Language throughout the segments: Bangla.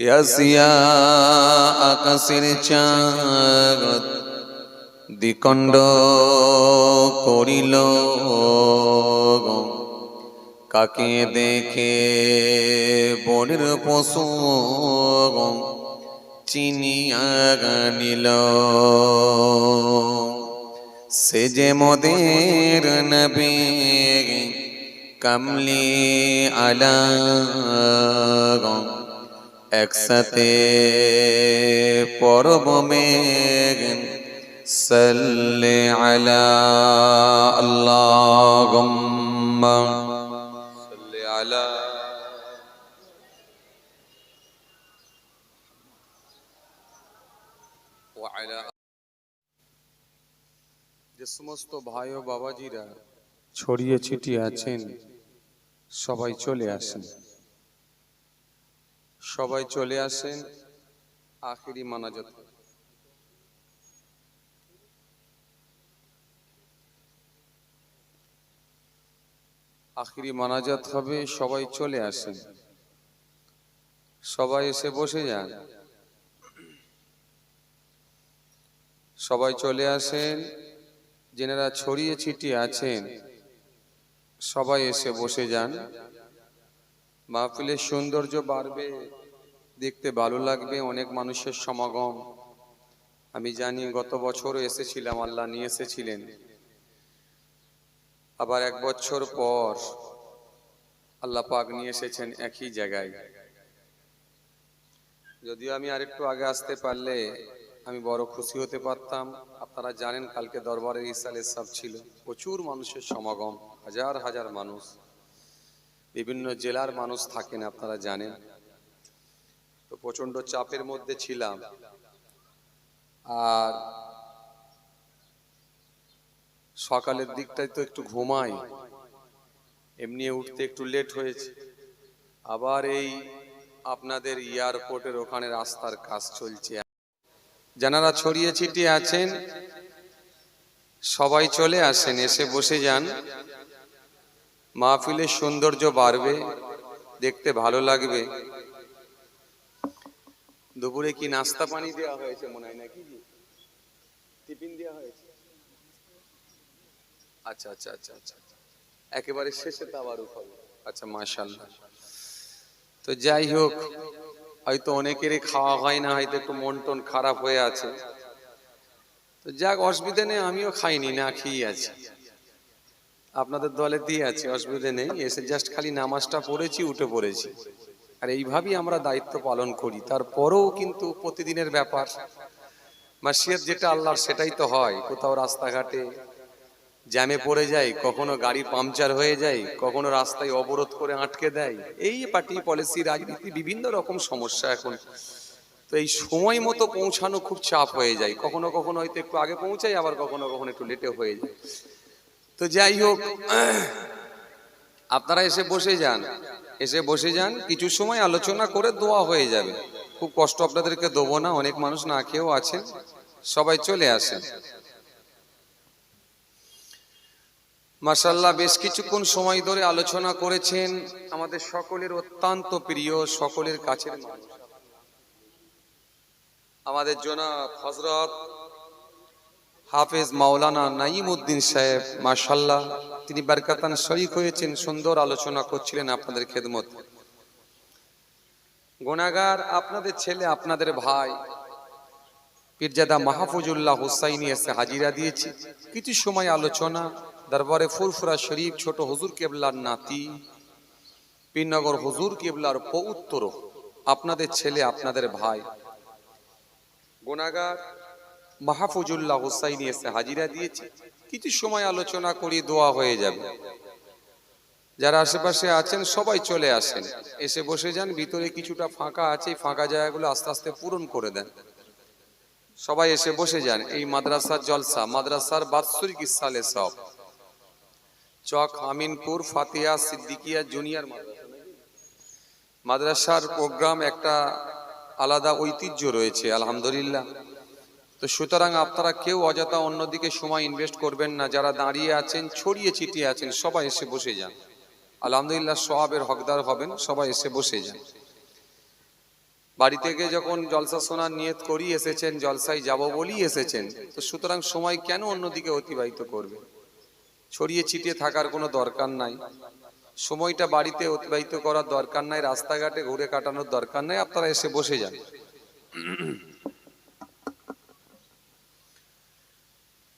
কেয়াসিয়া আকাশের চাঁদ দ্বিকণ্ড করিল কাকে দেখে বনের পশু চিনিয়া নিল সে যে মদের নবী কামলি আলা একসাথে পরব মেঘ। সাল্লে আলা আল্লাহুম্মা। আলা যে সমস্ত ভাই ও বাবাজিরা ছড়িয়ে ছিটিয়ে আছেন, সবাই চলে আসেন। সবাই চলে আসেন আখিরি মানাজাত। আখিরি মানাজাত হবে, সবাই চলে আসেন। সবাই এসে বসে যান। সবাই চলে আসেন, যেনারা ছড়িয়ে ছিটিয়ে আছেন, সবাই এসে বসে যান। মাহফিলের সৌন্দর্য বাড়বে, দেখতে ভালো লাগবে, অনেক মানুষের সমাগম। আমি জানি গত বছরও এসেছিলাম, আল্লাহ নিয়ে এসেছিলেন। আবার এক বছর পর আল্লাহ পাক নিয়ে এসেছেন একই জায়গায়। যদিও আমি আরেকটু আগে আসতে পারলে আমি বড় খুশি হতে পারতাম। আপনারা জানেন, কালকে দরবারের ইসালের সব ছিল। প্রচুর মানুষের সমাগম, হাজার হাজার মানুষ। বিভিন্ন জেলার মানুষ থাকেন, আপনারা জানেন। তো প্রচণ্ড চাপের মধ্যে ছিলাম। আর সকালের দিকটায় তো একটু ঘুমাই। এমনি উঠতে একটু লেট হয়েছে। আবার এই আপনাদের এয়ারপোর্টের ওখানে রাস্তার কাজ চলছে। যারা ছড়িয়ে ছিটিয়ে আছেন, সবাই চলে আসেন, এসে বসে যান। মাহফিলের সৌন্দর্য বাড়বে, দেখতে ভালো লাগবে। দুপুরে কি নাস্তা পানি দেওয়া হয়েছে মনে হয় নাকি? টিফিন দেওয়া হয়েছে। আচ্ছা আচ্ছা আচ্ছা আচ্ছা একেবারে শেষে তাবারুক হবে। আচ্ছা মাশাল্লাহ তো যাই হোক, হয়তো অনেকেরই খাওয়া হয় না, হয়তো একটু মন টন খারাপ হয়ে আছে। তো যাক, অসুবিধা নেই, আমিও খাইনি, না খেয়ে আছি। আপনাদের দলে দিয়ে আছে, অসুবিধে নেই। এসে জাস্ট খালি নামাজটা পড়েছি, উঠে পড়েছি। আর এইভাবেই আমরা দায়িত্ব পালন করি। তারপরেও কিন্তু প্রতিদিনের ব্যাপার। মাসিয়াত যেটা আল্লাহর, সেটাই তো হয়। কোথাও রাস্তাঘাটে জ্যামে পড়ে যায়, কখনো গাড়ি পাংচার হয়ে যায়, কখনো রাস্তায় অবরোধ করে আটকে দেয়। এই পার্টি পলিসি রাজনীতি, বিভিন্ন রকম সমস্যা এখন। তো এই সময় মতো পৌঁছানো খুব চাপ হয়ে যায়। কখনো কখনো হয়তো একটু আগে পৌঁছাই, আবার কখনো কখনো একটু লেটে হয়ে যায়। তো যাই হোক, আপনারা এসে বসে যান। এসে বসে যান, কিছু সময় আলোচনা করে দোয়া হয়ে যাবে। খুব কষ্ট আপনাদেরকে দেবো না, অনেক মানুষ না খেয়েও আছেন, সবাই চলে আসেন। মাসাল্লাহ বেশ কিছুক্ষণ সময় ধরে আলোচনা করেছেন আমাদের সকলের অত্যন্ত প্রিয়, সকলের কাছের আমাদের জনাব হজরত হাফেজ মাওলানা নাইম উদ্দিন সাহেব মাসাল্লাহ তিনি বারকাতান শরিক হয়েছেন, সুন্দর আলোচনা করছিলেন আপনাদের খেদমত। গোনাগার আপনাদের ছেলে, আপনাদের ভাই, পীরজাদা মাহফুজুল্লাহ হুসাইনি এসে হাজিরা দিয়েছি। কিছু সময় আলোচনা, দরবারে ফুরফুরা শরীফ, ছোট হুজুর কেবলার নাতি, পীরনগর হুজুর কেবলার পৌত্তর, আপনাদের ছেলে, আপনাদের ভাই। গোনাগার মাহফুজুল্লাহ হুসাইনি এসে হাজিরা দিয়েছে। কিছু সময় আলোচনা করি, দোয়া হয়ে যাবে। যারা আশেপাশে আছেন, সবাই চলে আসেন। এসে বসে যান, ভিতরে কিছুটা ফাঁকা আছে ফাঁকা জায়গাগুলো আস্তে আস্তে পূরণ করে দেন। সবাই এসে বসে যান, এই মাদ্রাসার জলসা, মাদ্রাসার বাৎসরিক ইসালে সব। চক, আমিনপুর, ফাতিয়া, সিদ্দিকিয়া, জুনিয়র মাদ্রাসা। মাদ্রাসার প্রোগ্রাম একটা আলাদা ঐতিহ্য রয়েছে, আলহামদুলিল্লাহ। তো সুতরাং আপনারা কেউ অযথা অন্যদিকে সময় ইনভেস্ট করবেন না। যারা দাঁড়িয়ে আছেন, ছড়িয়ে ছিটিয়ে আছেন, সবাই এসে বসে যান। আলহামদুলিল্লাহ সবের হকদার হবেন, সবাই এসে বসে যান। বাড়ি থেকে যখন জলসা শোনার নিয়ত করি এসেছেন, জলসায় যাব বলেই এসেছেন, তো সুতরাং সময় কেন অন্যদিকে অতিবাহিত করবে ছড়িয়ে ছিটিয়ে থাকার কোনো দরকার নাই। সময়টা বাড়িতে অতিবাহিত করার দরকার নাই, রাস্তাঘাটে ঘুরে কাটানোর দরকার নাই, আপনারা এসে বসে যান।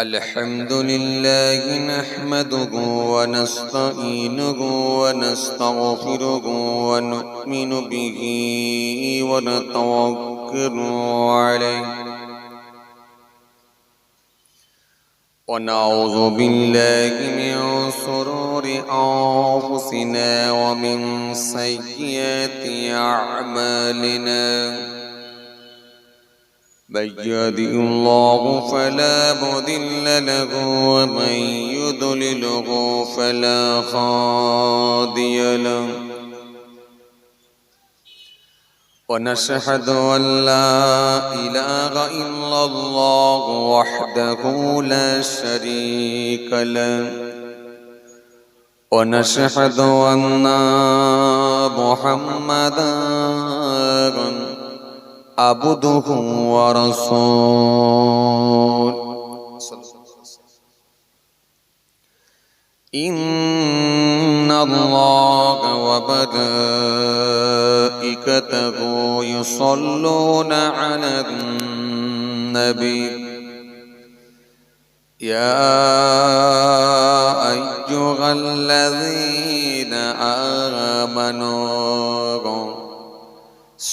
الحمد لله نحمده ونستعينه ونستغفره ونؤمن به ونتوكل عليه. ونعوذ بالله من شرور أنفسنا ومن سيئات أعمالنا. من يهده الله فلا مضل له ومن يضلله فلا هادي له ونشهد أن لا إله إلا الله وحده لا شريك له ونشهد أن محمدا عبده ورسوله إن الله وملائكته يصلون على النبي. يا أيها الذين آمنوا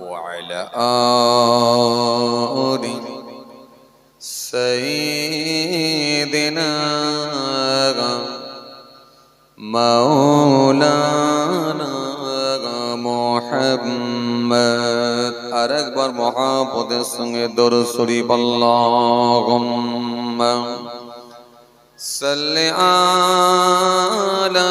وعلى آل سيدنا مولانا محمد আরেকবার মহাপদের সঙ্গে দরুদ শরীফ আল্লাহুম্মা সাল্লি আলা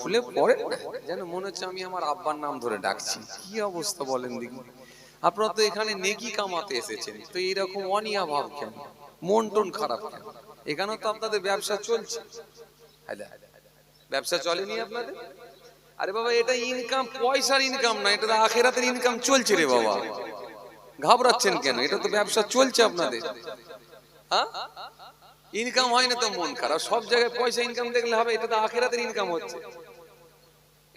খুলে না? যেন মনে হচ্ছে আমি আমার আব্বার নাম ধরে ডাকছি। কি অবস্থা বলেন দেখি। আপনারা তো এখানে নেকি কামাতে এসেছেন। তো এইরকম অনিয়া ভাব কেন? মন টন খারাপ কেন? এখানেও তো আপনাদের ব্যবসা চলছে। ব্যবসা চলেনি আপনাদের? আরে বাবা, এটা ইনকাম পয়সার ইনকাম না, এটা আখেরাতের ইনকাম চলছে রে বাবা। ঘাবড়াচ্ছেন কেন? এটা তো ব্যবসা চলছে আপনাদের। হ্যাঁ? ইনকাম হয় না তো মন খারাপ। সব জায়গায় পয়সা ইনকাম দেখলে হবে, এটা তো আখেরাতের ইনকাম হচ্ছে।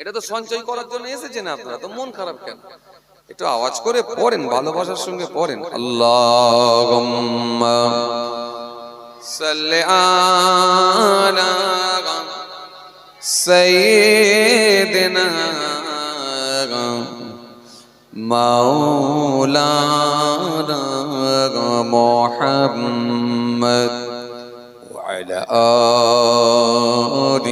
এটা তো সঞ্চয় করার জন্য এসেছেন আপনারা তো মন খারাপ কেন একটু আওয়াজ করে পড়েন ভালোবাসার সঙ্গে পড়েন আল্লাহুম্মা সাল্লি আলা সাইয়্যিদিনা مولانا محمد وعلى آل